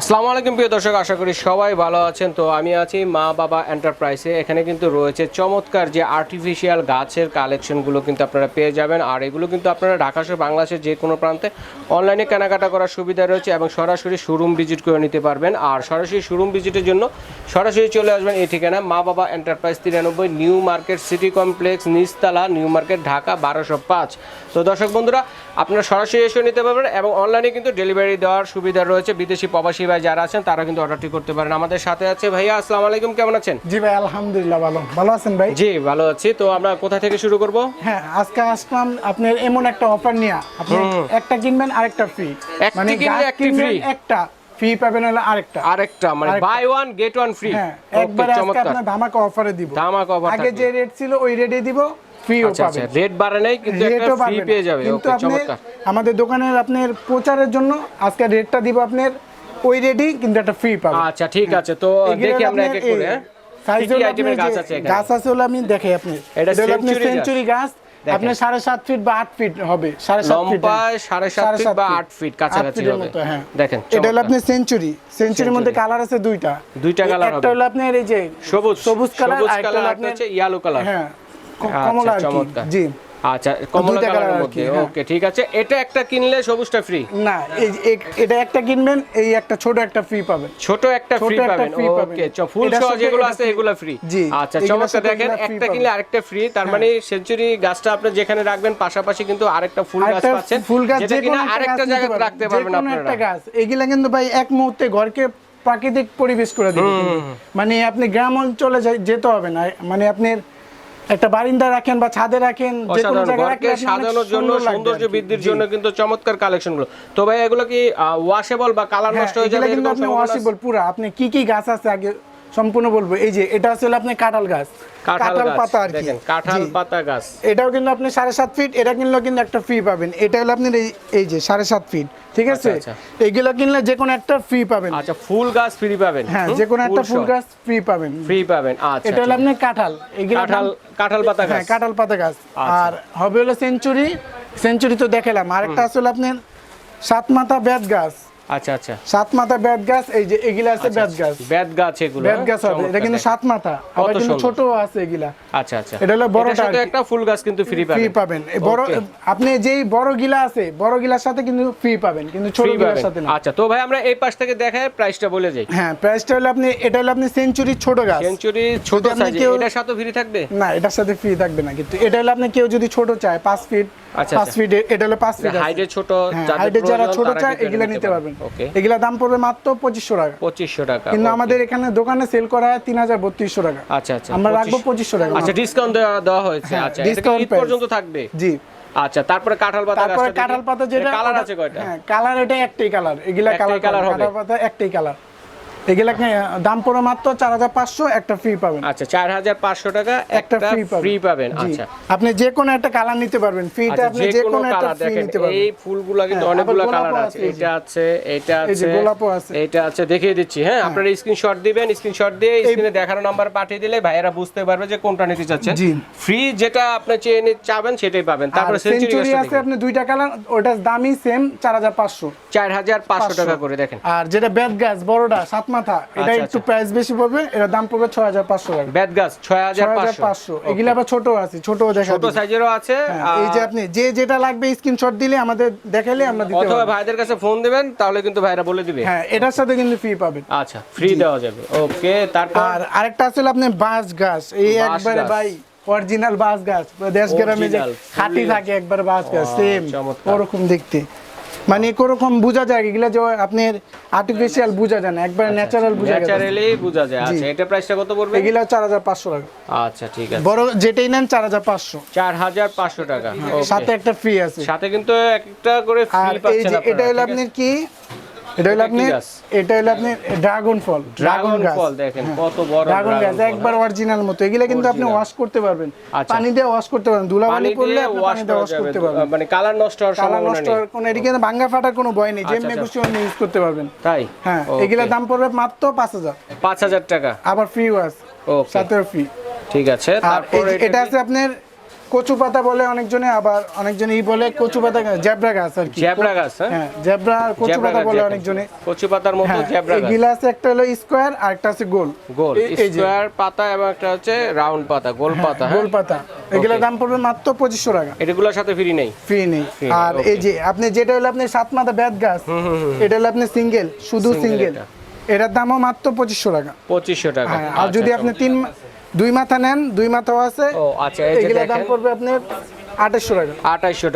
আসসালামু আলাইকুম, প্রিয় দর্শক, আশা করি সবাই ভালো আছেন। তো আমি আছি মা বাবা এন্টারপ্রাইজে। এখানে কিন্তু রয়েছে চমৎকার যে আর্টিফিশিয়াল গাছের কালেকশনগুলো কিন্তু আপনারা পেয়ে যাবেন। আর এগুলো কিন্তু আপনারা ঢাকা সহ বাংলাদেশের যে কোনো প্রান্তে অনলাইনে কেনাকাটা করার সুবিধা রয়েছে এবং সরাসরি শোরুম ভিজিট করে নিতে পারবেন। আর সরাসরি শোরুম ভিজিটের জন্য সরাসরি চলে আসবেন এই ঠিকানা মা বাবা এন্টারপ্রাইজ তিরানব্বই, নিউ মার্কেট সিটি কমপ্লেক্স, নিচতলা, নিউ মার্কেট ঢাকা বারোশো পাঁচ। তো দর্শক বন্ধুরা, আপনারা সরাসরি এসে নিতে পারবেন এবং অনলাইনে কিন্তু ডেলিভারি দেওয়ার সুবিধা রয়েছে। বিদেশি প্রবাসী ভাই যারা আছেন তারা কিন্তু অর্ডারটি করতে পারেন। আমাদের সাথে আছে ভাইয়া আসসালামু আলাইকুম কেমন আছেন? জি ভাই আলহামদুলিল্লাহ ভালো। ভালো আছেন ভাই? জি ভালো আছি। তো আমরা কোথা থেকে শুরু করব? হ্যাঁ আজকে আসলাম আপনার এমন একটা অফার নিয়ে। আপনি একটা কিনবেন আরেকটা ফ্রি কিনলে একটি free? একটা। ফ্রি পাবেন হলো আরেকটা। আরেকটা মানে buy one get one free হ্যাঁ একবারে আজকে আপনার ধামাকা অফারে দিব। ধামাকা offer আগে যে রেট ছিল ওই রেটে দিব ফ্রিও আচ্ছা আচ্ছা পাবেন। রেট বাড়ে নাই কিন্তু একটা ফ্রি পেয়ে যাবে। কিন্তু ওকে চমৎকার। আমাদের দোকানের আপনার প্রচারের জন্য আজকে রেটটা দিব আপনার ওই রেটই কিন্তু একটা ফ্রি পাবেন আচ্ছা ঠিক আছে তো দেখি আমরা এক এক করে হ্যাঁ? সাইজ আইটেমের গাছ আছে গাছ আছে হলো আমি দেখাই আপনি। এটা গাছ। সেঞ্চুরি গাছ। দেখেন। আপনার সাড়ে সাত ফিট বা আট ফিট হবে সাড়ে সাত ফিট লম্বায় সাড়ে সাত ফিট বা আট ফিট কাছাকাছি হবে। হ্যাঁ। দেখেন এটা হলো। আপনার সেঞ্চুরি সেঞ্চুরির মধ্যে কালার আছে দুইটা। দুইটা এই colour একটা হলো আপনার এই যে সবুজ। সবুজ কালার আর একটা হলো আপনার হচ্ছে ইয়েলো কালার হ্যাঁ আচ্ছা, কমলা। জি। আচ্ছা কমলা কালারের মধ্যে। কি, হ্যাঁ। ওকে ঠিক আছে। এটা একটা কিনলে সবুজটা ফ্রি না এই এটা একটা কিনবেন এই একটা ছোট একটা ফ্রি পাবেন। ছোট একটা ফ্রি পাবেন। free পাবেন। ফুল সহ যেগুলো আছে এগুলো ফ্রি আচ্ছা চমৎকার দেখেন একটা কিনলে আরেকটা ফ্রি তার মানে সেঞ্চুরি গাছটা আপনি যেখানে রাখবেন পাশাপাশি কিন্তু আরেকটা ফুল গাছ পাচ্ছেন। ফুল গাছ যেটা কিনা একটা আরেকটা জায়গায় রাখতে পারবেন। একটা গাছ। এগুলা কিন্তু ভাই এক মুহূর্তে ঘরকে প্রাকৃতিক পরিবেশ করে দিবে মানে আপনি গ্রাম অঞ্চলে যেতে হবে না। মানে আপনি একটা বারিন্দা রাখেন বা ছাদে রাখেন যে কোনো জায়গায় অনেক সাজানোর জন্য সৌন্দর্য বৃদ্ধির জন্য কিন্তু চমৎকার কালেকশনগুলো। তো ভাই এগুলো কি ওয়াশেবল বা কালার হ্যাঁ, নষ্ট হয়ে যাবে যাবে কিন্তু ওয়াশেবল আপনি? পুরা। আপনি কি কি গাছ আছে আগে সম্পূর্ণ বলব। এই যে এটা হলো আপনার কাঁঠাল গাছ। কাঁঠাল পাতা আর কি। কাঁঠাল পাতা গাছ। এটাও কিন্তু আপনি সাড়ে সাত ফিট এটা কিনলেও কিন্তু একটা ফ্রি পাবেন। এটা হলো আপনার এই- এই যে সাড়ে সাত ফিট ঠিক আছে? আচ্ছা, এইগুলো কিনলে যে কোনো একটা ফ্রি পাবেন। আচ্ছা ফুল গাছ ফ্রি পাবেন। হ্যাঁ যে কোনো একটা ফুল গাছ ফ্রি পাবেন। ফ্রি পাবেন আচ্ছা এটা হলো ঠিক। আপনার কাঁঠাল। এগুলো কাঁঠাল কাঁঠাল পাতা হ্যাঁ গাছ। কাঁঠাল পাতা গাছ। আচ্ছা। আর হবে হলো সেঞ্চুরি সেঞ্চুরি তো দেখালাম। আরেকটা আসলে আপনার সাত মাথা বেত গাছ। আচ্ছা আচ্ছা। সাত মাথা বেত গাছ এই যে এগুলা আছে বেত গাছ। বেত গাছ এগুলো বেত হ্যাঁ? গাছ হবে। এটা কিন্তু সাত মাথা আবার কিন্তু ছোট আছে এগুলা। আচ্ছা আচ্ছা। এটা হলো বড়টা এটার সাথে একটা ফুল গাছ কিন্তু ফ্রি ফ্রি পাবেন। পাবেন। বড় আপনি যেই বড় গিলা আছে বড় গিলার সাথে কিন্তু ফ্রি পাবেন কিন্তু ছোট গিলার সাথে না। আচ্ছা তো ভাই আমরা এই পাশ থেকে দেখায় প্রাইসটা বলে যাই। হ্যাঁ প্রাইসটা হলো আপনি এটা হলো আপনি সেঞ্চুরি ছোট গাছ। সেঞ্চুরি ছোট সাইজ এটার সাথে ফ্রি থাকবে? না এটার সাথে ফ্রি থাকবে না কিন্তু। এটা হলো আপনি কেউ যদি ছোট চায় পাঁচ ফিট আচ্ছা, পাঁচ আচ্ছা। ফিট এটা হলো পাঁচ ফিট হাইটে ছোট যাদের যারা ছোট চায় এগুলা নিতে পারবেন। এগুলা দাম পড়বে মাত্র পঁচিশশো টাকা। পঁচিশশো টাকা কিন্তু আমাদের এখানে দোকানে সেল করা হয় তিন হাজার বত্রিশশো টাকা। আচ্ছা আচ্ছা আমরা রাখব পঁচিশশো টাকা। আচ্ছা ডিসকাউন্ট দেওয়া দেওয়া হয়েছে হ্যাঁ, আচ্ছা price। পর্যন্ত থাকবে? জি। আচ্ছা তারপরে কাঁঠাল পাতা তারপরে কাঁঠাল পাতা যেটা কালার আছে কয়টা? হ্যাঁ কালার এটা একটাই কালার এগুলা কালার কালার। কাঁঠাল পাতা একটাই কালার এগুলা দাম পড়ে মাত্র চার হাজার পাঁচশো একটা ফ্রি পাবেন। আচ্ছা চার হাজার পাঁচশো টাকা একটা ফ্রি পাবেন। আচ্ছা। আপনি যে কোনো একটা কালার নিতে পারবেন ফ্রিতে আচ্ছা আপনি যে কোনো একটা ফ্রি নিতে পারবেন। এই ফুলগুলা কিন্তু হ্যাঁ, অনেকগুলো কালার আছে আছে, এটা আছে এটা এই যে আছে গোলাপও আছে। এটা আছে দেখিয়ে দিচ্ছি হ্যাঁ আপনারা স্ক্রিনশট দিবেন স্ক্রিনশট দিয়ে স্ক্রিনে দেখানো নাম্বার পাঠিয়ে দিলে ভাইয়েরা বুঝতে পারবে যে কোনটা নিতে চাচ্ছেন ফ্রি যেটা আপনি চেয়ে নিতে চাবেন সেটাই পাবেন। তারপরে সেঞ্চুরি আছে আপনি দুইটা কালার ওটার দামই সেম চার হাজার পাঁচশো। চার হাজার পাঁচশো টাকা করে দেখেন। আর যেটা বেদ গাছ বড়টা সাত মাথা এটা আচ্ছা, একটু আচ্ছা। প্রাইস বেশি পড়বে এটার দাম পড়বে ছয় হাজার পাঁচশো টাকা। বেত গাছ ছয় হাজার পাঁচশো। পাঁচশো এগুলো আবার ছোট আছে ছোট দেখা ছোট সাইজেরও আছে হ্যাঁ, এই যে আপনি যে যেটা লাগবে স্ক্রিনশট দিলে আমাদের দেখাইলে আমরা দিতে অথবা ভাইদের কাছে ফোন দিবেন তাহলে কিন্তু ভাইরা বলে দিবে। হ্যাঁ এটার সাথে কিন্তু ফ্রি পাবেন। আচ্ছা ফ্রি দেওয়া যাবে। ওকে তারপর? আর আরেকটা আছে আপনি বাঁশ গাছ। এই একবারে ভাই অরিজিনাল বাঁশ গাছ। দেশ গ্রামে যে খাঁটি থাকে একবার বাঁশ গাছ সেম ওরকম দেখতে। মানে কোরকম বোঝা যায় এগুলা যে আপনার আর্টিফিশিয়াল বোঝা যায় না একবার ন্যাচারাল বোঝা যায় ন্যাচারালি বোঝা যায়। আচ্ছা এটা প্রাইসটা কত পড়বে? এগুলা চার হাজার পাঁচশো টাকা। আচ্ছা ঠিক আছে। বড় যেটাই নেন চার হাজার পাঁচশো। চার হাজার পাঁচশো টাকা সাথে একটা ফ্রি আছে। সাথে কিন্তু একটা করে ফ্রি পাচ্ছেন আপনারা এটা হলো আপনি আপনার কি? এটা হলো গাছ? এটা হলো আপনার ড্রাগন ফল ড্রাগন ফল দেখেন কত বড় ড্রাগন গাছ একবার অরিজিনাল মতো। এগুলা কিন্তু আপনি ওয়াশ করতে পারবেন। আচ্ছা। পানি দিয়ে ওয়াশ করতে পারবেন। ধুলাবালি দিয়ে আপনি পানি দিয়ে ওয়াশ করতে পারবেন। মানে কালার নষ্ট হওয়ার কালার সম্ভাবনা নষ্ট নেই। হওয়ার কোনো এদিকে ভাঙ্গা ফাটার কোনো ভয় নেই। যেমনি। খুশি অমনি ইউজ করতে পারবেন। তাই? হ্যাঁ. এগুলা দাম পড়বে মাত্র পাঁচ হাজার। পাঁচ হাজার টাকা। আবার ফ্রি ওয়াশ ওকে সাথেও ফ্রি ঠিক আছে তারপরে এটা আছে আপনার কচু পাতা বলে অনেকজনে আবার অনেকজনে ই বলে কচু পাতা জেব্রা গাছ আর কি। জ্যাবরা গাছ হ্যাঁ? হ্যাঁ জেব্রা আর কচু পাতা বলে। অনেকজনে। কচু পাতার মতো হ্যাঁ জ্যাবরা এই গাছ। গিলাস একটা হলো স্কোয়ার আর একটা আছে গোল। গোল স্কোয়ার পাতা এবং একটা হচ্ছে রাউন্ড পাতা গোল পাতা হ্যাঁ? গোল পাতা। এগুলোর দাম পড়বে মাত্র পঁচিশশো টাকা। এটাগুলোর সাথে ফ্রি নেই। ফ্রি নেই। আর এই যে আপনি যেটা হলো আপনি সাত মাথা ব্যাত গাছ এটা হলো আপনি সিঙ্গেল শুধু সিঙ্গেল এটা। এটার দামও মাত্র পঁচিশশো টাকা। পঁচিশশো টাকা। আর যদি আচ্ছা। আপনি তিন দুই মাথা নেন দুই মাথাও আছে। ও আচ্ছা এই যে এগুলোর দাম পড়বে আপনার আঠাশশো টাকা।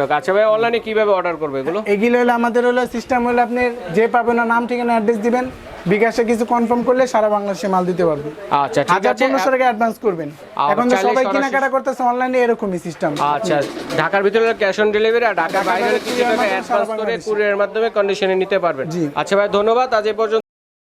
টাকা। আচ্ছা ভাই অনলাইনে কীভাবে অর্ডার করবে এগুলো? এগুলো হলো আমাদের হলো সিস্টেম হলো আপনি যে পাবেন না নাম ঠিকানা অ্যাড্রেস দিবেন। বিকাশে কিছু কনফার্ম করলে সারা বাংলাদেশে মাল দিতে পারবে। আচ্ছা ঠিক আছে। পনেরোশো টাকা অ্যাডভান্স করবেন। এখন তো সবাই কেনাকাটা করতেছে অনলাইনে এরকমই সিস্টেম আচ্ছা ঢাকার ভিতরে ক্যাশ অন ডেলিভারি আর ঢাকার বাইরে কিছু টাকা অ্যাডভান্স করে কুরিয়ারের মাধ্যমে কন্ডিশনে নিতে পারবেন। আচ্ছা ভাই ধন্যবাদ। আজ এই পর্যন্ত